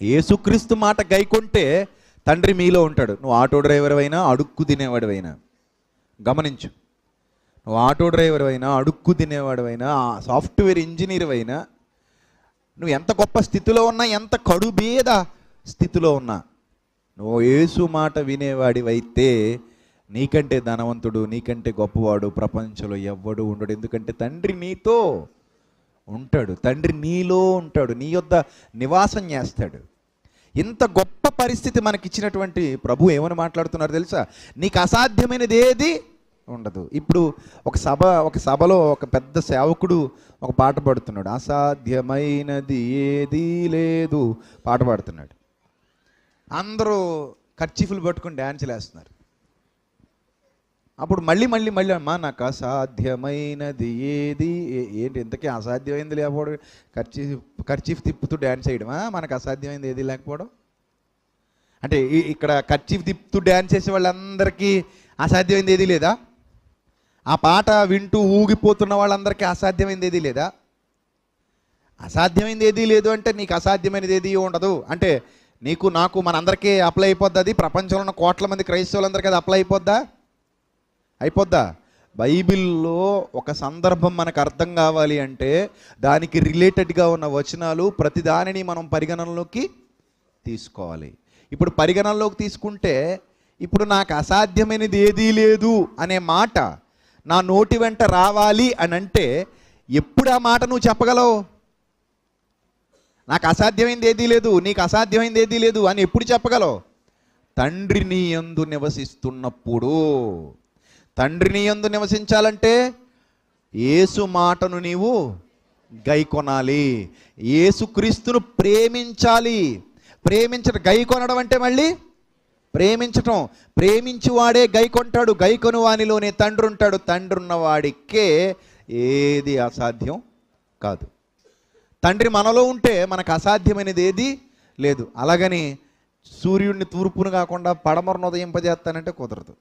ఏసుక్రీస్తు మాట గైకొంటే తండ్రి మీలో ఉంటాడు. నువ్వు ఆటో డ్రైవర్ అయినా అడుక్కు తినేవాడివైనా గమనించు. నువ్వు ఆటో డ్రైవర్ అయినా అడుక్కు తినేవాడివైనా సాఫ్ట్వేర్ ఇంజనీర్ అయినా నువ్వు ఎంత గొప్ప స్థితిలో ఉన్నా ఎంత కడుబేద స్థితిలో ఉన్నా నువ్వు ఏసు మాట వినేవాడివైతే నీకంటే ధనవంతుడు నీకంటే గొప్పవాడు ప్రపంచంలో ఎవ్వడు ఉండడు. ఎందుకంటే తండ్రి నీతో ఉంటాడు. తండ్రి నీలో ఉంటాడు. నీ యొద్ద నివాసం చేస్తాడు. ఇంత గొప్ప పరిస్థితి మనకిచ్చినటువంటి ప్రభు ఏమని మాట్లాడుతున్నారు తెలుసా? నీకు అసాధ్యమైనది ఏది ఉండదు. ఇప్పుడు ఒక సభ ఒక సభలో ఒక పెద్ద సేవకుడు ఒక పాట పాడుతున్నాడు. అసాధ్యమైనది ఏదీ లేదు. పాట పాడుతున్నాడు. అందరూ ఖర్చీఫులు పట్టుకుని డ్యాన్సులు వేస్తున్నారు అప్పుడు మళ్ళీ మళ్ళీ మళ్ళీ అమ్మా నాకు అసాధ్యమైనది ఏది? ఏంటి? ఇంతకీ అసాధ్యమైంది లేకపోవడం? ఖర్చీఫ్ ఖర్చీఫ్ తిప్పుతూ డ్యాన్స్ చేయడమా మనకు అసాధ్యమైంది ఏది లేకపోవడం? అంటే ఇక్కడ ఖర్చీఫ్ తిప్పుతూ డ్యాన్స్ చేసే వాళ్ళందరికీ అసాధ్యమైంది ఏది లేదా? ఆ పాట వింటూ ఊగిపోతున్న వాళ్ళందరికీ అసాధ్యమైంది ఏది లేదా? అసాధ్యమైంది ఏదీ లేదు అంటే నీకు అసాధ్యమైనది ఏది ఉండదు. అంటే నీకు నాకు మనందరికీ అప్లై అయిపోద్ది అది? ప్రపంచంలో ఉన్న కోట్ల మంది క్రైస్తవులందరికీ అది అప్లై అయిపోద్దా? అయిపోద్దా? బైబిల్లో ఒక సందర్భం మనకు అర్థం కావాలి అంటే దానికి రిలేటెడ్గా ఉన్న వచనాలు ప్రతి దానిని మనం పరిగణనలోకి తీసుకోవాలి. ఇప్పుడు పరిగణనలోకి తీసుకుంటే ఇప్పుడు నాకు అసాధ్యమైనది ఏదీ లేదు అనే మాట నా నోటి వెంట రావాలి అని అంటే ఎప్పుడు ఆ మాట నువ్వు చెప్పగలవు? నాకు అసాధ్యమైంది ఏదీ లేదు నీకు అసాధ్యమైంది ఏదీ లేదు అని ఎప్పుడు చెప్పగలవు? తండ్రిని ఎందు నివసిస్తున్నప్పుడు. తండ్రిని ఎందు నివసించాలంటే ఏసు మాటను నీవు గైకొనాలి. ఏసుక్రీస్తును ప్రేమించాలి. ప్రేమించడం గైకొనడం అంటే మళ్ళీ ప్రేమించటం. ప్రేమించువాడే గైకొంటాడు గైకొను వానిలోనే తండ్రి ఉంటాడు తండ్రి ఉన్నవాడికే ఏది అసాధ్యం కాదు. తండ్రి మనలో ఉంటే మనకు అసాధ్యమైనది ఏది లేదు. అలాగని సూర్యుడిని తూర్పును కాకుండా పడమరను ఉదయింపజేస్తానంటే కుదరదు.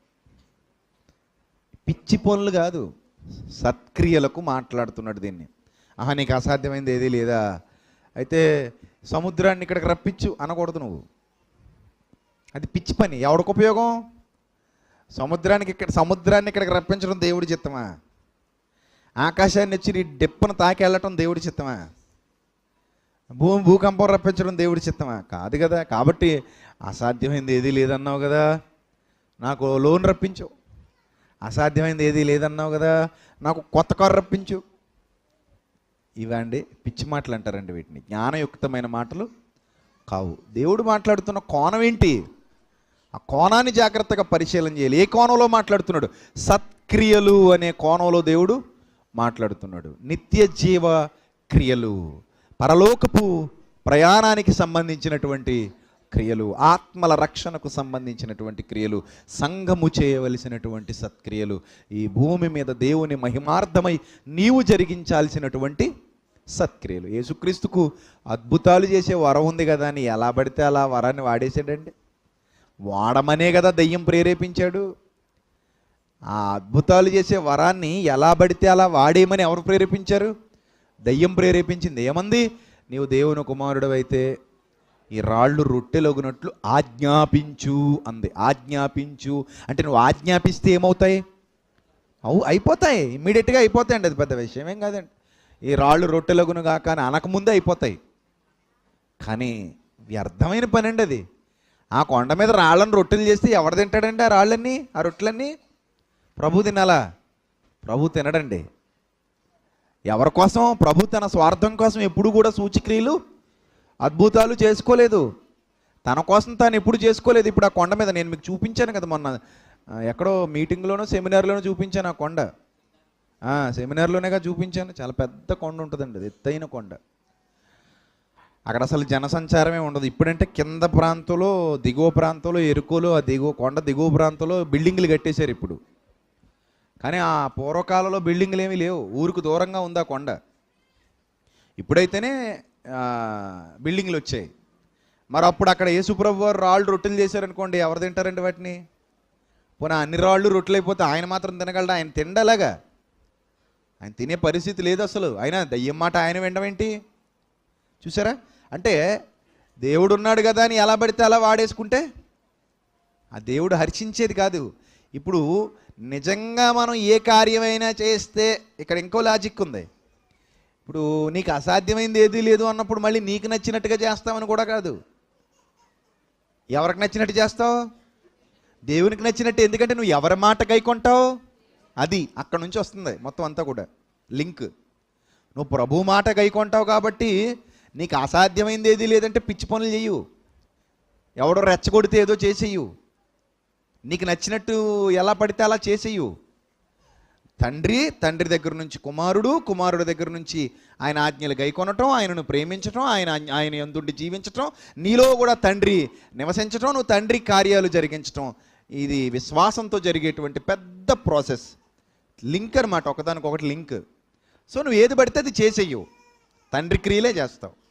పిచ్చి పనులు కాదు. సత్క్రియలకు మాట్లాడుతున్నాడు దీన్ని. ఆహా నీకు అసాధ్యమైంది ఏదీ లేదా? అయితే సముద్రాన్ని ఇక్కడికి రప్పించు అనకూడదు నువ్వు. అది పిచ్చి పని. ఎవడికి ఉపయోగం? సముద్రానికి ఇక్కడ సముద్రాన్ని ఇక్కడికి రప్పించడం దేవుడి చిత్తమా? ఆకాశాన్ని వచ్చి నీ డెప్పును తాకెళ్ళటం దేవుడి చిత్తమా? భూమి భూకంపం రప్పించడం దేవుడి చిత్తమా? కాదు కదా. కాబట్టి అసాధ్యమైంది ఏదీ లేదన్నావు కదా. నాకు లోన్ రప్పించవు అసాధ్యమైంది ఏదీ లేదన్నావు కదా? నాకు కొత్త కారు రప్పించు. ఇవండి పిచ్చి మాటలు అంటారండి వీటిని. జ్ఞానయుక్తమైన మాటలు కావు. దేవుడు మాట్లాడుతున్న కోణం ఏంటి? ఆ కోణాన్ని జాగ్రత్తగా పరిశీలన చేయాలి. ఏ కోణంలో మాట్లాడుతున్నాడు? సత్క్రియలు అనే కోణంలో దేవుడు మాట్లాడుతున్నాడు. నిత్య జీవ క్రియలు. పరలోకపు ప్రయాణానికి సంబంధించినటువంటి క్రియలు ఆత్మల రక్షణకు సంబంధించినటువంటి క్రియలు సంఘము చేయవలసినటువంటి సత్క్రియలు ఈ భూమి మీద దేవుని మహిమార్థమై నీవు జరిగించాల్సినటువంటి సత్క్రియలు. యేసుక్రీస్తుకు అద్భుతాలు చేసే వరం ఉంది కదా అని ఎలా పడితే అలా వరాన్ని వాడేసాడండి వాడమనే కదా దయ్యం ప్రేరేపించాడు. ఆ అద్భుతాలు చేసే వరాన్ని ఎలా పడితే అలా వాడేయమని ఎవరు ప్రేరేపించారు? దయ్యం ప్రేరేపించింది. ఏమంది? నీవు దేవుని కుమారుడు అయితే ఈ రాళ్ళు రొట్టెలొగినట్లు ఆజ్ఞాపించు అంది. ఆజ్ఞాపించు అంటే నువ్వు ఆజ్ఞాపిస్తే ఏమవుతాయి? అవు అయిపోతాయి. ఇమ్మీడియట్గా అయిపోతాయండి అది పెద్ద విషయం. ఏం కాదండి. ఈ రాళ్ళు రొట్టెలగును కాక అని అనకముందే అయిపోతాయి. కానీ వ్యర్థమైన పని అండి అది. ఆ కొండ మీద రాళ్ళని రొట్టెలు చేస్తే ఎవరు తింటాడండి ఆ రాళ్ళన్నీ ఆ రొట్టెలన్నీ? ప్రభు తినాలా? ప్రభు తినడండి. ఎవరి కోసం? ప్రభు తన స్వార్థం కోసం ఎప్పుడు కూడా సూచిక్రియలు అద్భుతాలు చేసుకోలేదు. తన కోసం తాను ఎప్పుడు చేసుకోలేదు. ఇప్పుడు ఆ కొండ మీద నేను మీకు చూపించాను కదా మొన్న. ఎక్కడో మీటింగ్లోనో సెమినార్లోనో చూపించాను ఆ కొండ. సెమినార్లోనేగా చూపించాను. చాలా పెద్ద కొండ ఉంటుందండి అది ఎత్తైన కొండ. అక్కడ అసలు జనసంచారమే ఉండదు. ఇప్పుడంటే కింద ప్రాంతంలో దిగువ ప్రాంతంలో ఎరుకోలు ఆ దిగువ కొండ దిగువ ప్రాంతంలో బిల్డింగ్లు కట్టేశారు ఇప్పుడు. కానీ ఆ పూర్వకాలంలో బిల్డింగ్లు ఏమీ లేవు. ఊరికి దూరంగా ఉంది ఆ కొండ. ఇప్పుడైతేనే బిల్డింగ్లు వచ్చాయి. మరి అప్పుడు అక్కడ యేసుప్రభు వారు రాళ్ళు రొట్టెలు చేశారనుకోండి ఎవరు తింటారండి వాటిని? పోనీ అన్ని రాళ్ళు రొట్టెలు అయిపోతే ఆయన మాత్రం తినగలడా? ఆయన తిండలాగా? ఆయన తినే పరిస్థితి లేదు అసలు. ఆయన దయ్యం మాట ఆయన వినడమేంటి చూసారా? అంటే దేవుడు ఉన్నాడు కదా అని ఎలా పడితే అలా వాడేసుకుంటే ఆ దేవుడు హర్షించేది కాదు. ఇప్పుడు నిజంగా మనం ఏ కార్యమైనా చేస్తే ఇక్కడ ఇంకో లాజిక్ ఉంది. ఇప్పుడు నీకు అసాధ్యమైంది ఏదీ లేదు అన్నప్పుడు మళ్ళీ నీకు నచ్చినట్టుగా చేస్తామని కూడా కాదు. ఎవరికి నచ్చినట్టు చేస్తావు? దేవునికి నచ్చినట్టు. ఎందుకంటే నువ్వు ఎవరి మాట గైకొంటావు అది అక్కడ నుంచి వస్తుంది మొత్తం అంతా కూడా. లింక్. నువ్వు ప్రభు మాట గైకొంటావు కాబట్టి నీకు అసాధ్యమైంది ఏది లేదంటే పిచ్చి పనులు చెయ్యు. ఎవడో రెచ్చగొడితే ఏదో చేసేయు. నీకు నచ్చినట్టు ఎలా పడితే అలా చేసేయు. తండ్రి తండ్రి దగ్గర నుంచి కుమారుడు కుమారుడి దగ్గర నుంచి ఆయన ఆజ్ఞలు గైకొనటం ఆయనను ప్రేమించటం ఆయన ఆయన ఎందుండి జీవించటం నీలో కూడా తండ్రి నివసించటం నువ్వు తండ్రి కార్యాలు జరిగించటం. ఇది విశ్వాసంతో జరిగేటువంటి పెద్ద ప్రాసెస్. లింక్ అనమాట ఒకదానికి ఒకటి లింక్. సో నువ్వు ఏది పడితే అది చేసేయు. తండ్రి క్రియలే చేస్తావు.